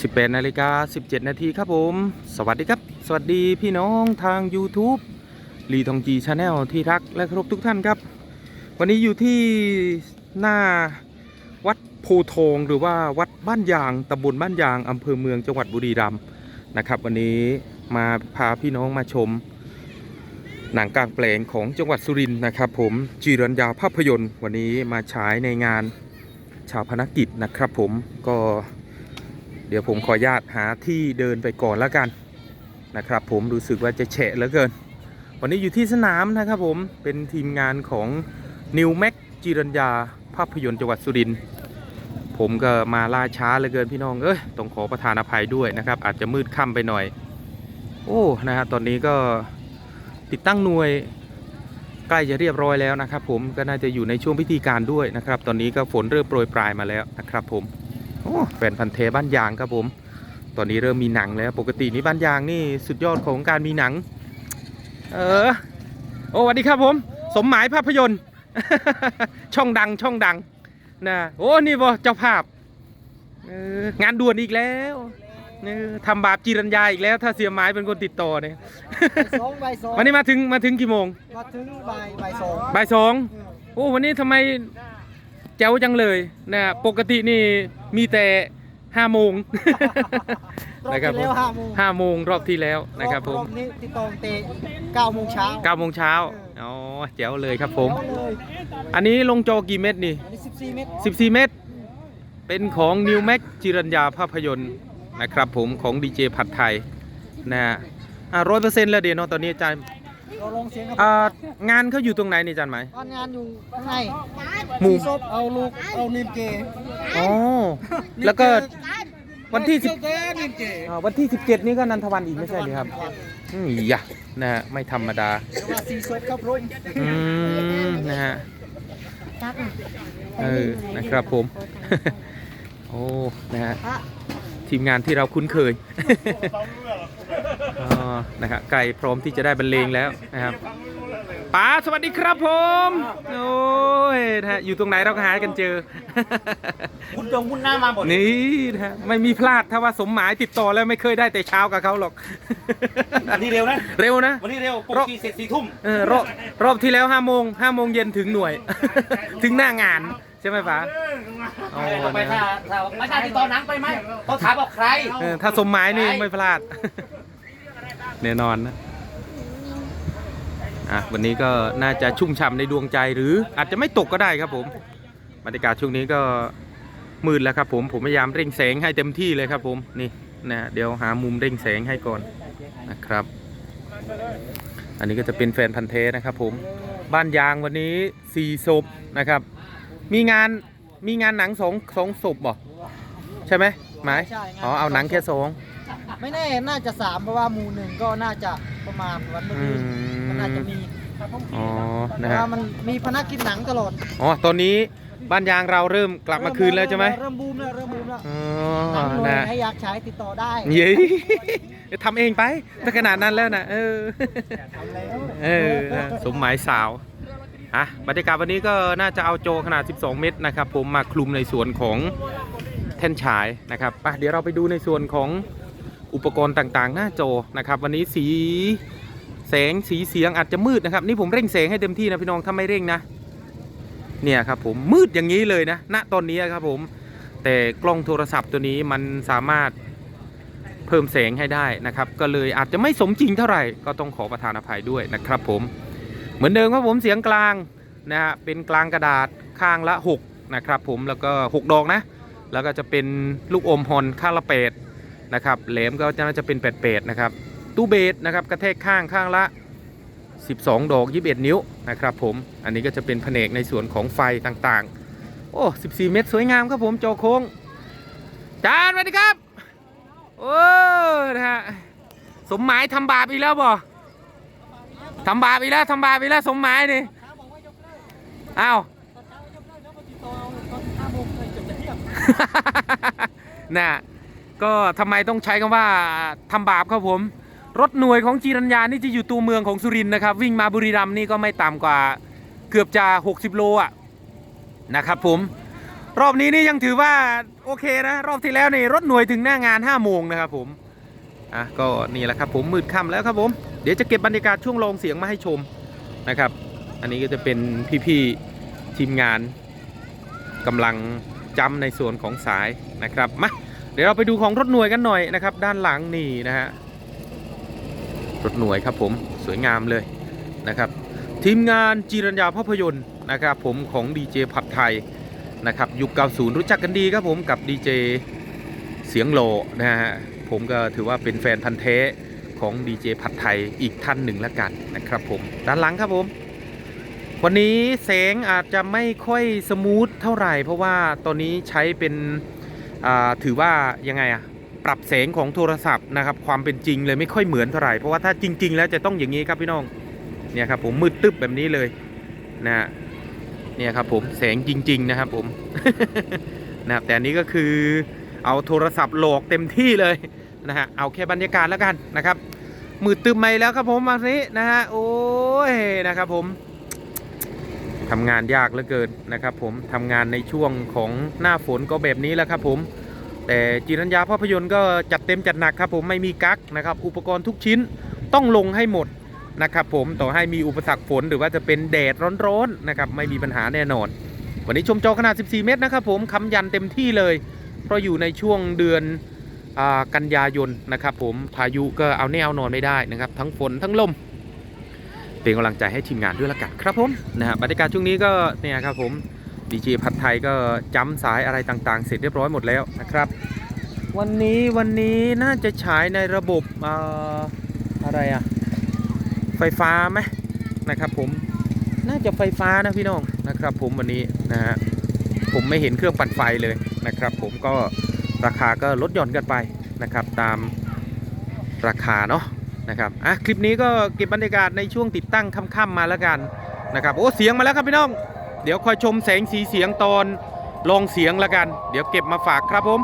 18นาฬิกา17 นาทีครับผม สวัสดีครับ สวัสดีพี่น้องทาง YouTube ลีทองจีชาแนลที่รักและเคารพทุกท่านครับ วันนี้อยู่ที่หน้าวัดโพทองหรือว่าวัดบ้านยางตำบลบ้านยางอำเภอเมืองจังหวัดบุรีรัมย์นะครับ วันนี้มาพาพี่น้องมาชม หนังกลางแปลงของจังหวัดสุรินทร์นะครับ ผมจีรัญญาภาพยนตร์ วันนี้มาฉายในงานชาวพนักกิจนะครับ ผมก็ เดี๋ยวผมขออนุญาตหาที่เดินไปก่อนแล้วกันนะครับ ผมรู้สึกว่าจะแฉะเหลือเกิน วันนี้อยู่ที่สนามนะครับผมเป็นทีมงานของนิวแม็กจิรัญญาภาพยนตร์จังหวัดสุรินทร์ผมก็มาล่าช้าเหลือเกินพี่น้องเอ้ยต้องขอประทานอภัยด้วยนะครับ อาจจะมืดค่ำไปหน่อย โอ้นะฮะตอนนี้ก็ติดตั้งหน่วยใกล้จะเรียบร้อยแล้วนะครับ ผมก็น่าจะอยู่ในช่วงพิธีการด้วยนะครับ ตอนนี้ก็ฝนเริ่มโปรยปลายมาแล้วนะครับ ผม แฟนพันธ์แท้บ้านยางครับผม ตอนนี้เริ่มมีหนังแล้ว ปกตินี่บ้านยางนี่สุดยอดของการมีหนัง เออ โอ้สวัสดีครับผม สมหมายภาพยนตร์ ช่องดังช่องดังนะโอ้นี่บอเจ้าภาพเอองานด่วนอีกแล้วเออทำบาปจีรัญญาอีกแล้ว ถ้าเสียหมายเป็นคนติดต่อเนี่ยสองใบายสองวันนี้มาถึงมาถึงกี่โมงมาถึงบ่ายบ่ายสองบ่ายสองโอ้วันนี้ทำไมแจ๋วจังเลยนะปกตินี่ มีแต่ห้าโมงรอบนะครับที่แล้วห้าโมงห้าโมงรอบที่แล้วนะครับผมรอบนี้ติดตองเตะเก้าโมงเช้าเก้าโมงเช้าอ๋อแจ๋วเลยครับผมเอาเลยอันนี้ลงจอกี่เม็ดนี่อันนี้สิบสี่เมตร14เม็ดเป็นของนิวแม็กจิรัญญาภาพยนตร์นะครับผมของดีเจผัดไทยนะฮะร้อยเปอร์เซ็นต์แล้วเดี๋ยวเนาะตอนนี้อาจารย์ เราลงเสียงกับอ่างานเขาอยู่ตรงไหนนี่อาจารย์ไหมวันงานอยู่ข้างในหมู่สีซบเอาลูกเอานิมเกอ๋อแล้วก็วันที่สิบเกนิมเกอ่าวันที่ 17 นี้ก็นันทวันอีกไม่ใช่เหรอครับอืมอย่านะฮะไม่ธรรมดาเดี๋ยวมาสีซบครับรุ่นอืมนะฮะเออ นะครับผม โอ้ นะฮะ ทีมงานที่เราคุ้นเคยอ๋อ นะฮะไก่พร้อมที่จะได้บรรเลงแล้วนะครับป๋าสวัสดีครับผมโอ้ยนะฮะอยู่ตรงไหนเราก็หากันเจอ คุณจงคุณหน้ามาหมดนี่นะฮะไม่มีพลาดถ้าว่าสมหมายติดต่อแล้วไม่เคยได้แต่เช้ากับเขาหรอกวันนี้เร็วนะ เร็วนะวันนี้เร็วปกติเสร็จสี่ทุ่มเออรอบรอบที่แล้วห้าโมงห้าโมงเย็นถึงหน่วย ถึงหน้างานใช่ไหมป๋าโอ้ไปนะถ้าฮะถ้าไม่ใช่ติดต่อหนังไปไหมเขาถามว่าใครเออถ้าสมหมายนี่ไม่พลาด แน่นอนนะอะวันนี้ก็น่าจะชุ่มฉ่ำในดวงใจหรืออาจจะไม่ตกก็ได้ครับผมบรรยากาศช่วงนี้ก็มืดแล้วครับผมผมพยายามเร่งแสงให้เต็มที่เลยครับผมนี่นะเดี๋ยวหามุมเร่งแสงให้ก่อนนะครับ อันนี้ก็จะเป็นแฟนพันธ์แท้นะครับ ผมบ้านยางวันนี้สี่ศพนะครับ มีงานมีงานหนังสองสองศพบ่ใช่ไหมหมายใช่งนอ๋อเอาหนังแค่สอง ไม่แน่น่าจะสามเพราะว่าหมู่หนึ่งก็น่าจะประมาณวันมะอืรืนมก็น่าจะมีอ๋อแต่นะฮะ ว่ามันมีพนักกินหนังตลอดอ๋อ ตอนนี้บ้านยางเราเริ่มกลับมาคืนแล้วใช่ไหมเริ่มบูมแล้วเริ่มบูมแล้วอ๋หนัองหน่วยนะให้อยากใช้ติดต่อได้เย้ทำเองไปถ้าขนาดนั้นแล้วนะเออทำแล้วเออนะสมหมายสาวอะบรรยากาศวันนี้ก็น่าจะเอาโจขนาด 12 เมตรนะครับ ผมมาคลุมในส่วนของแท่นฉายนะครับไปเดี๋ยวเราไปดูในส่วนของ อุปกรณ์ต่างๆ หน้าจอนะครับ วันนี้สีแสงสีเสียงอาจจะมืดนะครับ นี่ผมเร่งแสงให้เต็มที่นะพี่น้องถ้าไม่เร่งนะ เนี่ยครับผมมืดอย่างนี้เลยนะ ณตอนนี้ครับผม แต่กล้องโทรศัพท์ตัวนี้มันสามารถเพิ่มแสงให้ได้นะครับ ก็เลยอาจจะไม่สมจริงเท่าไหร่ก็ต้องขอประทานอภัยด้วยนะครับผมเหมือนเดิมครับผมเสียงกลางนะฮะเป็นกลางกระดาษข้างละ 6 นะครับผมแล้วก็ 6 ดอกนะ แล้วก็จะเป็นลูกอมฮอนข้างละเป็ด นะครับแหลมก็จะน่าจะเป็นแปดเป็ดนะครับตู้เบสนะครับกระแทกข้างข้างละ 12 ดอก 21 นิ้วนะครับผมอันนี้ก็จะเป็นแผนกในส่วนของไฟต่างๆ โอ้14 เมตรสวยงามครับผมจอโค้ง จานสวัสดีครับ โอ้นะฮะสมหมายทำบาปอีกแล้วบ่ทำบาปอีกแล้วทำบาปอีกแล้วสมหมายนี่อ้าวน่ะ ก็ทำไมต้องใช้คำว่าทำบาปครับผม รถหน่วยของจีรัญญานี่จะอยู่ตัวเมืองของสุรินทร์นะครับ วิ่งมาบุรีรัมย์นี่ก็ไม่ต่ำกว่าเกือบจะ 60 โลอะนะครับผมรอบนี้นี่ยังถือว่าโอเคนะรอบที่แล้วนี่รถหน่วยถึงหน้างาน5้าโมงนะครับผมอะก็นี่แหละครับผมมืดค่ำแล้วครับผมเดี๋ยวจะเก็บบรรยากาศช่วงลองเสียงมาให้ชมนะครับ อันนี้ก็จะเป็นพี่ๆทีมงานกำลังจำในส่วนของสายนะครับมา เดี๋ยวเราไปดูของรถหน่วยกันหน่อยนะครับ ด้านหลังนี่นะฮะรถหน่วยครับผมสวยงามเลยนะครับ ทีมงานจีรัญญาภาพยนตร์นะครับ ผมของดีเจผัดไทยนะครับยุค90 รู้จักกันดีครับผมกับดีเจเสียงโลนะฮะผมก็ถือว่าเป็นแฟนพันธ์แท้ของดีเจผัดไทยอีกท่านหนึ่งละกันนะครับผมด้านหลังครับผม วันนี้แสงอาจจะไม่ค่อยสมูทเท่าไหร่ เพราะว่าตอนนี้ใช้เป็น ถือว่ายังไงอะปรับแสงของโทรศัพท์นะครับความเป็นจริงเลยไม่ค่อยเหมือนเท่าไหร่เพราะว่าถ้าจริง ๆ แล้วจะต้องอย่างนี้ครับพี่น้องเนี่ยครับผมมืดตึ๊บแบบนี้เลยนะเนี่ยครับผมแสงจริง ๆ นะครับผมนะครับแต่อันนี้ก็คือเอาโทรศัพท์หลอกเต็มที่เลยนะฮะเอาแค่บรรยากาศแล้วกันนะครับมืดตึ๊บไหมแล้วครับผมมาสินะฮะโอ้ยนะครับผม ทำงานยากเหลือเกินนะครับ ผมทำงานในช่วงของหน้าฝนก็แบบนี้แหละครับผม แต่จิรัญญาภาพยนตร์ก็จัดเต็มจัดหนักครับผมไม่มีกักนะครับ อุปกรณ์ทุกชิ้นต้องลงให้หมดนะครับผมต่อให้มีอุปสรรคฝนหรือว่าจะเป็นแดดร้อนๆนะครับไม่มีปัญหาแน่นอน วันนี้ชมจอขนาด 14 เมตรนะครับผมคำยันเต็มที่เลย เพราะอยู่ในช่วงเดือนอกันยายนนะครับผมพายุก็เอาแน่เอานอนไม่ได้นะครับ ทั้งฝนทั้งลม เป็นกำลังใจให้ทีมงานด้วยละกันครับผมนะฮะบรรยากาศช่วงนี้ก็เนี่ยครับผมดีเจผัดไทยก็จำสายอะไรต่างๆ เสร็จเรียบร้อยหมดแล้วนะครับ วันนี้วันนี้น่าจะฉายในระบบอ่าอะไรอะไฟฟ้าไหมนะครับผมน่าจะไฟฟ้านะพี่น้องนะครับ ผมวันนี้นะฮะผมไม่เห็นเครื่องปั่นไฟเลยนะครับ ผมก็ราคาก็ลดหย่อนกันไปนะครับ ตามราคาเนาะ นะครับอะคลิปนี้ก็เก็บบรรยากาศในช่วงติดตั้งค่ำๆมาแล้วกันนะครับโอ้เสียงมาแล้วครับพี่น้อง เดี๋ยวคอยชมแสงสีเสียงตอนลองเสียงแล้วกัน เดี๋ยวเก็บมาฝากครับผม